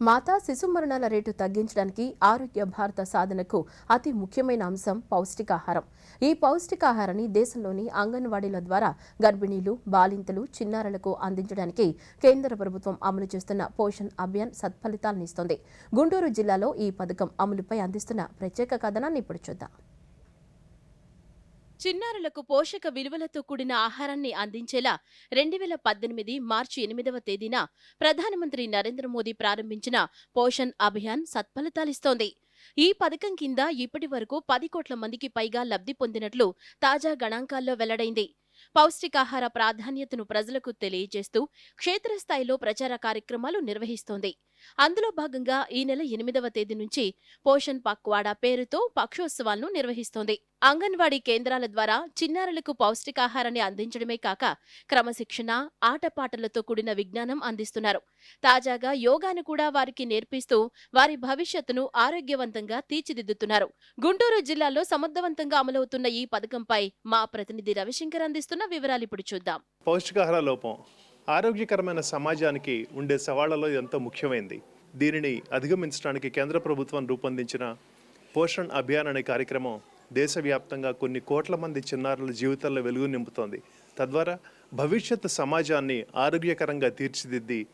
మాతా శిశు మరణాల రేటు తగ్గించడానికి ఆరోగ్య భారత సాధనకు అతి ముఖ్యమైన అంశం పౌష్టికాహారం. ఈ పౌష్టికాహారాన్ని దేశంలోని అంగన్వాడీల ద్వారా గర్భిణీలు బాలింతలు చిన్నారులకు అందించడానికి కేంద్ర ప్రభుత్వం అమలు చేస్తున్న పోషణ్ అభియాన్ సత్ఫలితాలనిస్తోంది గుంటూరు జిల్లాలో ఈ పథకం అమలుపై అందిస్తున్న ప్రత్యేక కథనాన్ని ఇప్పుడు చూద్దాం. చిన్నారులకు పోషక విలువలతో కూడిన ఆహారాన్ని అందించేలా రెండు వేల పద్దెనిమిది మార్చి ఎనిమిదవ తేదీన ప్రధానమంత్రి నరేంద్ర మోదీ ప్రారంభించిన పోషణ్ అభియాన్ సత్ఫలితాలిస్తోంది. ఈ పథకం కింద ఇప్పటి వరకు పది కోట్ల మందికి పైగా లబ్ధి పొందినట్లు తాజా గణాంకాల్లో వెల్లడైంది. పౌష్టికాహార ప్రాధాన్యతను ప్రజలకు తెలియజేస్తూ క్షేత్రస్థాయిలో ప్రచార కార్యక్రమాలు నిర్వహిస్తోంది. అందులో భాగంగా ఈ నెల ఎనిమిదవ తేదీ నుంచి పోషణ్ పక్వాడా పేరుతో పక్షోత్సవాలను నిర్వహిస్తోంది. అంగన్వాడీ కేంద్రాల ద్వారా చిన్నారులకు పౌష్టికాహారాన్ని అందించడమే కాక క్రమశిక్షణ ఆటపాటలతో కూడిన విజ్ఞానం అందిస్తున్నారు. తాజాగా యోగాను కూడా వారికి నేర్పిస్తూ వారి భవిష్యత్తును ఆరోగ్యవంతంగా తీర్చిదిద్దుతున్నారు. గుంటూరు జిల్లాలో సమర్థవంతంగా అమలవుతున్న ఈ పథకంపై మా ప్రతినిధి రవిశంకర్ అందిస్తున్న వివరాలు ఇప్పుడు చూద్దాం. పౌష్టికాహార లోపం ఆరోగ్యకరమైన సమాజానికి ఉండే సవాళ్ళలో ఎంతో ముఖ్యమైనది దీనిని అధిగమించడానికి కేంద్ర ప్రభుత్వం రూపొందించిన పోషణ్ అభియాన్ అనే కార్యక్రమం దేశవ్యాప్తంగా కొన్ని కోట్ల మంది చిన్నారుల జీవితాల్లో వెలుగు నింపుతోంది. తద్వారా భవిష్యత్ సమాజాన్ని ఆరోగ్యకరంగా తీర్చిదిద్ది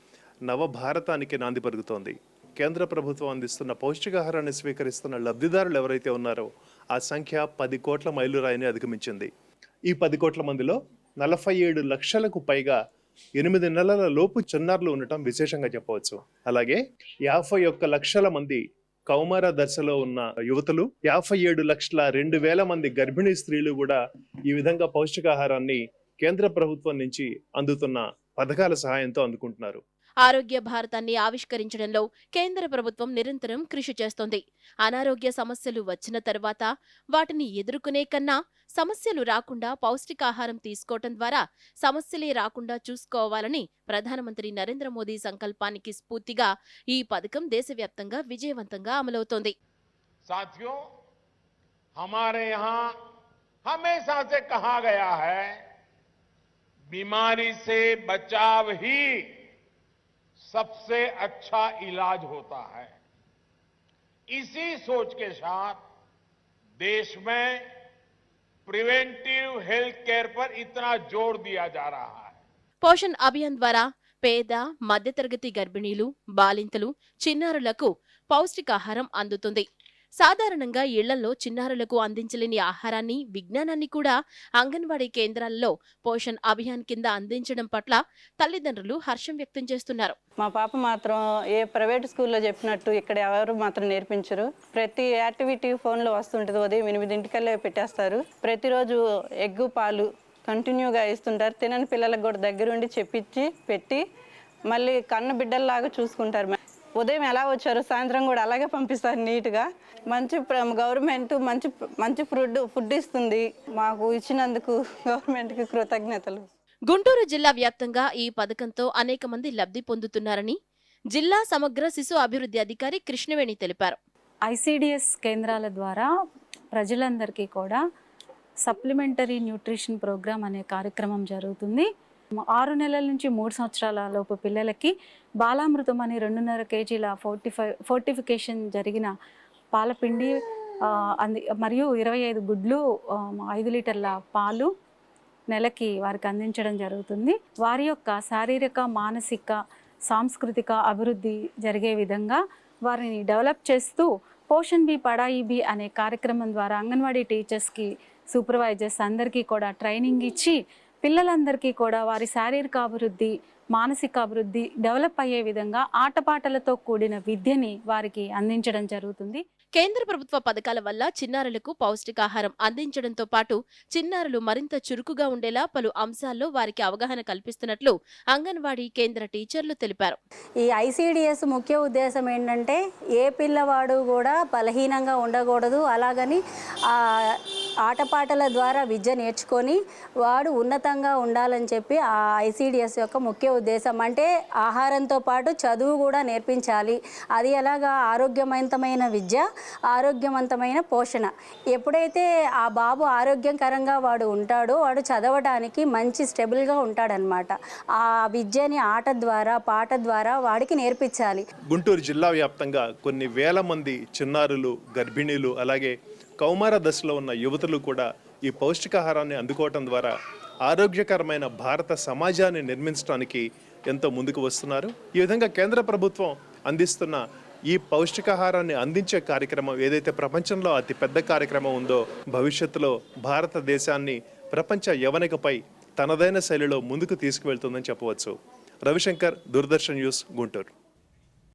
నవభారతానికి నాంది పరుగుతోంది కేంద్ర ప్రభుత్వం అందిస్తున్న పౌష్టికాహారాన్ని స్వీకరిస్తున్న లబ్ధిదారులు ఎవరైతే ఉన్నారో ఆ సంఖ్య పది కోట్ల మైలురాయిని అధిగమించింది. ఈ పది కోట్ల మందిలో నలభై ఏడు లక్షలకు పైగా ఎనిమిది నెలల లోపు చిన్నారులు ఉండటం విశేషంగా చెప్పవచ్చు. అలాగే యాభై ఒక్క లక్షల మంది కౌమార దశలో ఉన్న యువతులు యాభై ఏడు లక్షల రెండు వేల మంది గర్భిణీ స్త్రీలు కూడా ఈ విధంగా పౌష్టికాహారాన్ని కేంద్ర ప్రభుత్వం నుంచి అందుతున్న పథకాల సహాయంతో అందుకుంటున్నారు. ఆరోగ్య భారతాన్ని ఆవిష్కరించడంలో కేంద్ర ప్రభుత్వం నిరంతరం కృషి చేస్తోంది అనారోగ్య సమస్యలు వచ్చిన తర్వాత వాటిని ఎదుర్కొనే కన్నా సమస్యలు రాకుండా పౌష్టికాహారం తీసుకోవటం ద్వారా సమస్యలే రాకుండా చూసుకోవాలని ప్రధానమంత్రి నరేంద్ర మోదీ సంకల్పానికి స్ఫూర్తిగా ఈ పథకం దేశవ్యాప్తంగా విజయవంతంగా అమలవుతోంది साथियों हमारे यहाँ हमेशा से कहा गया है बीमारी से बचाव ही सबसे अच्छा इलाज होता है इसी सोच के साथ देश में प्रिवेंटिव हेल्थ केयर पर इतना जोर दिया जा रहा है పోషణ్ అభియాన్ ద్వారా పేద మధ్యతరగతి గర్భిణీలు బాలింతలు చిన్నారులకు పౌష్టికాహారం అందుతుంది సాధారణంగా ఇళ్ళలో చిన్నారులకు అందించలేని ఆహారాన్ని విజ్ఞానాన్ని కూడా అంగన్వాడీ కేంద్రాల్లో పోషణ్ అభియాన్ కింద అందించడం పట్ల తల్లిదండ్రులు హర్షం వ్యక్తం చేస్తున్నారు. మా పాప మాత్రం ఏ ప్రైవేట్ స్కూల్లో చెప్పినట్టు ఇక్కడ ఎవరు మాత్రం నేర్పించరు. ప్రతి యాక్టివిటీ ఫోన్లో వస్తుంటుంది ఉదయం ఎనిమిదింటికల్లే పెట్టేస్తారు. ప్రతిరోజు ఎగ్గు పాలు కంటిన్యూగా ఇస్తుంటారు. తినని పిల్లలకు కూడా దగ్గరుండి చెప్పించి పెట్టి మళ్ళీ కన్న బిడ్డల్లాగా చూసుకుంటారు. ఉదయం ఎలా వచ్చారు సాయంత్రం కూడా అలాగే పంపిస్తారు నీట్గా. మంచి గవర్నమెంట్ మంచి మంచి ఫుడ్ ఫుడ్ ఇస్తుంది. మాకు ఇచ్చినందుకు గవర్నమెంట్కి కృతజ్ఞతలు. గుంటూరు జిల్లా వ్యాప్తంగా ఈ పథకంతో అనేక మంది లబ్ధి పొందుతున్నారని జిల్లా సమగ్ర శిశు అభివృద్ధి అధికారి కృష్ణవేణి తెలిపారు. ఐసిడిఎస్ కేంద్రాల ద్వారా ప్రజలందరికీ కూడా సప్లిమెంటరీ న్యూట్రిషన్ ప్రోగ్రామ్ అనే కార్యక్రమం జరుగుతుంది. ఆరు నెలల నుంచి మూడు సంవత్సరాల లోపు పిల్లలకి బాలామృతం అని రెండున్నర కేజీల ఫోర్టిఫై ఫోర్టిఫికేషన్ జరిగిన పాలపిండి అంది మరియు ఇరవై ఐదు గుడ్లు ఐదు లీటర్ల పాలు నెలకి వారికి అందించడం జరుగుతుంది. వారి యొక్క శారీరక మానసిక సాంస్కృతిక అభివృద్ధి జరిగే విధంగా వారిని డెవలప్ చేస్తూ పోషన్ బి పడాయి బి అనే కార్యక్రమం ద్వారా అంగన్వాడీ టీచర్స్కి సూపర్వైజర్స్ అందరికీ కూడా ట్రైనింగ్ ఇచ్చి పిల్లలందరికీ కూడా వారి శారీరక అభివృద్ధి మానసిక అభివృద్ధి డెవలప్ అయ్యే విధంగా ఆటపాటలతో కూడిన విద్యని వారికి అందించడం జరుగుతుంది. కేంద్ర ప్రభుత్వ పథకాల వల్ల చిన్నారులకు పౌష్టికాహారం అందించడంతో పాటు చిన్నారులు మరింత చురుకుగా ఉండేలా పలు అంశాల్లో వారికి అవగాహన కల్పిస్తున్నట్లు అంగన్వాడీ కేంద్ర టీచర్లు తెలిపారు. ఈ ఐసిడిఎస్ ముఖ్య ఉద్దేశం ఏంటంటే ఏ పిల్లవాడు కూడా బలహీనంగా ఉండకూడదు. అలాగని ఆ ఆటపాటల ద్వారా విద్య నేర్చుకొని వాడు ఉన్నతంగా ఉండాలని చెప్పి ఆ ఐసిడిఎస్ యొక్క ముఖ్య దేశం. అంటే ఆహారంతో పాటు చదువు కూడా నేర్పించాలి. అది ఎలాగా? ఆరోగ్యవంతమైన విద్య ఆరోగ్యవంతమైన పోషణ. ఎప్పుడైతే ఆ బాబు ఆరోగ్యకరంగా వాడు ఉంటాడో వాడు చదవడానికి మంచి స్టెబుల్గా ఉంటాడనమాట ఆ విద్యని ఆట ద్వారా పాట ద్వారా వాడికి నేర్పించాలి. గుంటూరు జిల్లా వ్యాప్తంగా కొన్ని వేల మంది చిన్నారులు గర్భిణీలు అలాగే కౌమార దశలో ఉన్న యువతులు కూడా ఈ పౌష్టికాహారాన్ని అందుకోవటం ద్వారా ఆరోగ్యకరమైన భారత సమాజాన్ని నిర్మించడానికి ఎంతో ముందుకు వస్తున్నారు. ఈ విధంగా కేంద్ర ప్రభుత్వం అందిస్తున్న ఈ పౌష్టికాహారాన్ని అందించే కార్యక్రమం ఏదైతే ప్రపంచంలో అతి పెద్ద కార్యక్రమం ఉందో భవిష్యత్తులో భారతదేశాన్ని ప్రపంచ యవనికపై తనదైన శైలిలో ముందుకు తీసుకువెళ్తుందని చెప్పవచ్చు. రవిశంకర్ దూరదర్శన్ న్యూస్ గుంటూరు.